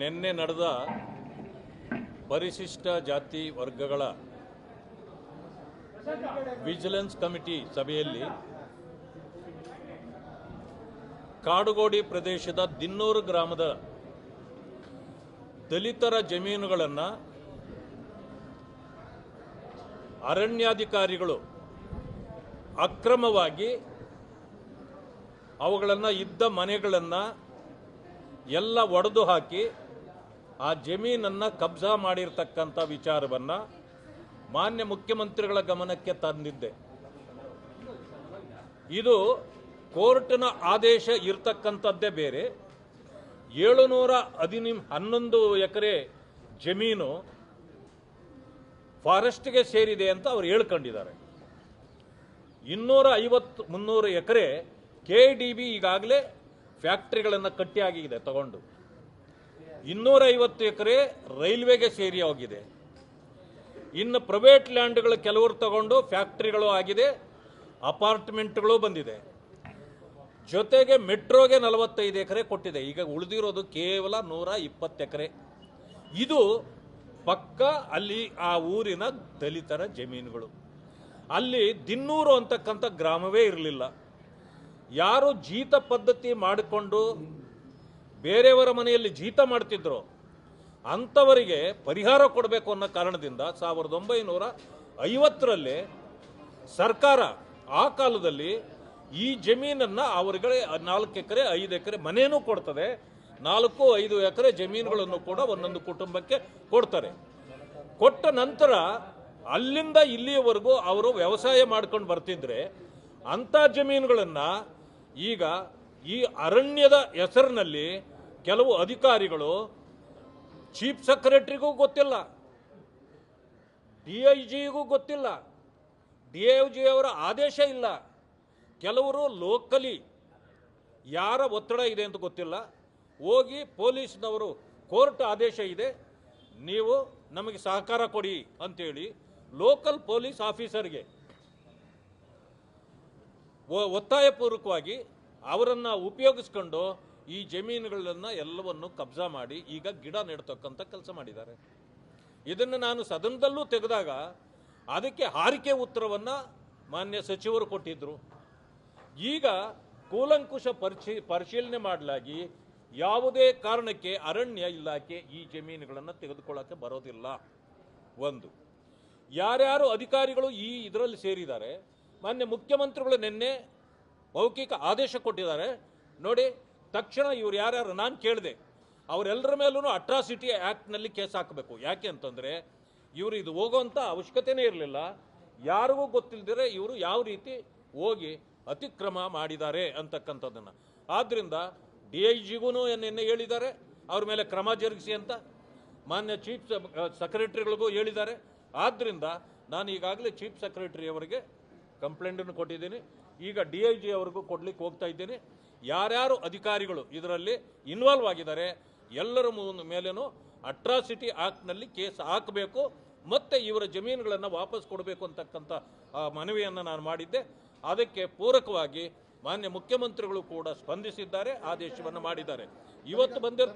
ನಿನ್ನೆ ನಡೆದ ಪರಿಶಿಷ್ಟ ಜಾತಿ ವರ್ಗಗಳ ವಿಜಿಲೆನ್ಸ್ ಕಮಿಟಿ ಸಭೆಯಲ್ಲಿ ಕಾಡುಗೋಡಿ ಪ್ರದೇಶದ ದಿನ್ನೂರು ಗ್ರಾಮದ ದಲಿತರ ಜಮೀನುಗಳನ್ನು ಅರಣ್ಯಾಧಿಕಾರಿಗಳು ಅಕ್ರಮವಾಗಿ ಅವುಗಳನ್ನು ಇದ್ದ ಮನೆಗಳನ್ನು ಎಲ್ಲ ಒಡೆದು ಹಾಕಿ ಆ ಜಮೀನನ್ನು ಕಬ್ಜಾ ಮಾಡಿರ್ತಕ್ಕಂಥ ವಿಚಾರವನ್ನು ಮಾನ್ಯ ಮುಖ್ಯಮಂತ್ರಿಗಳ ಗಮನಕ್ಕೆ ತಂದಿದ್ದೆ. ಇದು ಕೋರ್ಟ್ನ ಆದೇಶ ಇರ್ತಕ್ಕಂಥದ್ದೇ ಬೇರೆ. ಏಳುನೂರ ಹದಿನಿ ಹನ್ನೊಂದು ಎಕರೆ ಜಮೀನು ಫಾರೆಸ್ಟ್ಗೆ ಸೇರಿದೆ ಅಂತ ಅವ್ರು ಹೇಳ್ಕೊಂಡಿದ್ದಾರೆ. ಇನ್ನೂರ ಐವತ್ತು, ಮುನ್ನೂರು ಎಕರೆ ಕೆ ಡಿ ಬಿ ಈಗಾಗಲೇ ಫ್ಯಾಕ್ಟ್ರಿಗಳನ್ನು ಕಟ್ಟಿಯಾಗಿದೆ ತಗೊಂಡು. ಇನ್ನೂರ ಐವತ್ತು ಎಕರೆ ರೈಲ್ವೆಗೆ ಸೇರಿ ಹೋಗಿದೆ ಇನ್ನು ಪ್ರೈವೇಟ್ ಲ್ಯಾಂಡ್ಗಳು ಕೆಲವರು ತಗೊಂಡು ಫ್ಯಾಕ್ಟ್ರಿಗಳು ಆಗಿದೆ, ಅಪಾರ್ಟ್ಮೆಂಟ್ಗಳು ಬಂದಿದೆ. ಜೊತೆಗೆ ಮೆಟ್ರೋಗೆ ನಲವತ್ತೈದು ಎಕರೆ ಕೊಟ್ಟಿದೆ. ಈಗ ಉಳಿದಿರೋದು ಕೇವಲ ನೂರ ಇಪ್ಪತ್ತು ಎಕರೆ. ಇದು ಪಕ್ಕ ಅಲ್ಲಿ ಆ ಊರಿನ ದಲಿತರ ಜಮೀನುಗಳು. ಅಲ್ಲಿ ದಿನ್ನೂರು ಅಂತಕ್ಕಂಥ ಗ್ರಾಮವೇ ಇರಲಿಲ್ಲ. ಯಾರು ಜೀತ ಪದ್ಧತಿ ಮಾಡಿಕೊಂಡು ಬೇರೆಯವರ ಮನೆಯಲ್ಲಿ ಜೀತ ಮಾಡ್ತಿದ್ರು, ಅಂಥವರಿಗೆ ಪರಿಹಾರ ಕೊಡಬೇಕು ಅನ್ನೋ ಕಾರಣದಿಂದ ಸಾವಿರದ ಒಂಬೈನೂರ ಐವತ್ತರಲ್ಲಿ ಸರ್ಕಾರ ಆ ಕಾಲದಲ್ಲಿ ಈ ಜಮೀನನ್ನು ಅವರಿಗೆ ನಾಲ್ಕು ಎಕರೆ, ಐದು ಎಕರೆ ಮನೆಯೂ ಕೊಡ್ತದೆ. ನಾಲ್ಕು, ಐದು ಎಕರೆ ಜಮೀನುಗಳನ್ನು ಕೂಡ ಒಂದೊಂದು ಕುಟುಂಬಕ್ಕೆ ಕೊಡ್ತಾರೆ. ಕೊಟ್ಟ ನಂತರ ಅಲ್ಲಿಂದ ಇಲ್ಲಿಯವರೆಗೂ ಅವರು ವ್ಯವಸಾಯ ಮಾಡ್ಕೊಂಡು ಬರ್ತಿದ್ರೆ ಅಂಥ ಜಮೀನುಗಳನ್ನು ಈಗ ಈ ಅರಣ್ಯದ ಹೆಸರಿನಲ್ಲಿ ಕೆಲವು ಅಧಿಕಾರಿಗಳು ಚೀಫ್ ಸೆಕ್ರೆಟರಿಗೂ ಗೊತ್ತಿಲ್ಲ, ಡಿ ಐ ಜಿಗೂ ಗೊತ್ತಿಲ್ಲ, ಡಿ ಐ ಜಿ ಅವರ ಆದೇಶ ಇಲ್ಲ. ಕೆಲವರು ಲೋಕಲಿ ಯಾರ ಒತ್ತಡ ಇದೆ ಅಂತ ಗೊತ್ತಿಲ್ಲ. ಹೋಗಿ ಪೊಲೀಸ್ನವರು ಕೋರ್ಟ್ ಆದೇಶ ಇದೆ, ನೀವು ನಮಗೆ ಸಹಕಾರ ಕೊಡಿ ಅಂತೇಳಿ ಲೋಕಲ್ ಪೊಲೀಸ್ ಆಫೀಸರ್ಗೆ ಒತ್ತಾಯಪೂರ್ವಕವಾಗಿ ಅವರನ್ನು ಉಪಯೋಗಿಸ್ಕೊಂಡು ಈ ಜಮೀನುಗಳನ್ನು ಎಲ್ಲವನ್ನು ಕಬ್ಜಾ ಮಾಡಿ ಈಗ ಗಿಡ ನೆಡ್ತಕ್ಕಂಥ ಕೆಲಸ ಮಾಡಿದ್ದಾರೆ. ಇದನ್ನು ನಾನು ಸದನದಲ್ಲೂ ತೆಗೆದಾಗ ಅದಕ್ಕೆ ಹಾರಿಕೆ ಉತ್ತರವನ್ನು ಮಾನ್ಯ ಸಚಿವರು ಕೊಟ್ಟಿದ್ದರು ಈಗ ಕೂಲಂಕುಷ ಪರಿಶೀ, ಪರಿಶೀಲನೆ ಮಾಡಲಾಗಿ ಯಾವುದೇ ಕಾರಣಕ್ಕೆ ಅರಣ್ಯ ಇಲಾಖೆ ಈ ಜಮೀನುಗಳನ್ನು ತೆಗೆದುಕೊಳ್ಳೋಕ್ಕೆ ಬರೋದಿಲ್ಲ. ಒಂದು, ಯಾರ್ಯಾರು ಅಧಿಕಾರಿಗಳು ಈ ಇದರಲ್ಲಿ ಸೇರಿದ್ದಾರೆ, ಮಾನ್ಯ ಮುಖ್ಯಮಂತ್ರಿಗಳು ನಿನ್ನೆ ಮೌಖಿಕ ಆದೇಶ ಕೊಟ್ಟಿದ್ದಾರೆ. ನೋಡಿ, ತಕ್ಷಣ ಇವ್ರು ಯಾರ್ಯಾರು ನಾನು ಕೇಳಿದೆ ಅವರೆಲ್ಲರ ಮೇಲೂ ಅಟ್ರಾಸಿಟಿ ಆ್ಯಕ್ಟ್ನಲ್ಲಿ ಕೇಸ್ ಹಾಕಬೇಕು. ಯಾಕೆ ಅಂತಂದರೆ, ಇವರು ಇದು ಹೋಗೋವಂಥ ಅವಶ್ಯಕತೆಯೇ ಇರಲಿಲ್ಲ. ಯಾರಿಗೂ ಗೊತ್ತಿಲ್ಲದಿರೆ ಇವರು ಯಾವ ರೀತಿ ಹೋಗಿ ಅತಿಕ್ರಮ ಮಾಡಿದ್ದಾರೆ ಅಂತಕ್ಕಂಥದ್ದನ್ನು. ಆದ್ದರಿಂದ ಡಿ ಐ ಜಿಗೂ ನಿನ್ನೆ ಹೇಳಿದ್ದಾರೆ, ಅವ್ರ ಮೇಲೆ ಕ್ರಮ ಜರುಗಿಸಿ ಅಂತ ಮಾನ್ಯ ಚೀಫ್ ಸೆಕ್ರೆಟರಿಗಳಿಗೂ ಹೇಳಿದ್ದಾರೆ. ಆದ್ದರಿಂದ ನಾನು ಈಗಾಗಲೇ ಚೀಫ್ ಸೆಕ್ರೆಟರಿಯವರಿಗೆ ಕಂಪ್ಲೇಂಟನ್ನು ಕೊಟ್ಟಿದ್ದೀನಿ. ಈಗ ಡಿ ಐ ಜಿ ಅವ್ರಿಗೂ ಕೊಡ್ಲಿಕ್ಕೆ ಹೋಗ್ತಾ ಇದ್ದೀನಿ. ಯಾರ್ಯಾರು ಅಧಿಕಾರಿಗಳು ಇದರಲ್ಲಿ ಇನ್ವಾಲ್ವ್ ಆಗಿದ್ದಾರೆ, ಎಲ್ಲರ ಮೇಲೇನೂ ಅಟ್ರಾಸಿಟಿ ಆಕ್ಟ್ನಲ್ಲಿ ಕೇಸ್ ಹಾಕಬೇಕು, ಮತ್ತು ಇವರ ಜಮೀನುಗಳನ್ನು ವಾಪಸ್ ಕೊಡಬೇಕು ಅಂತಕ್ಕಂಥ ಮನವಿಯನ್ನು ನಾನು ಮಾಡಿದ್ದೆ. ಅದಕ್ಕೆ ಪೂರಕವಾಗಿ ಮಾನ್ಯ ಮುಖ್ಯಮಂತ್ರಿಗಳು ಕೂಡ ಸ್ಪಂದಿಸಿದ್ದಾರೆ, ಆದೇಶವನ್ನು ಮಾಡಿದ್ದಾರೆ. ಇವತ್ತು ಬಂದಿರ್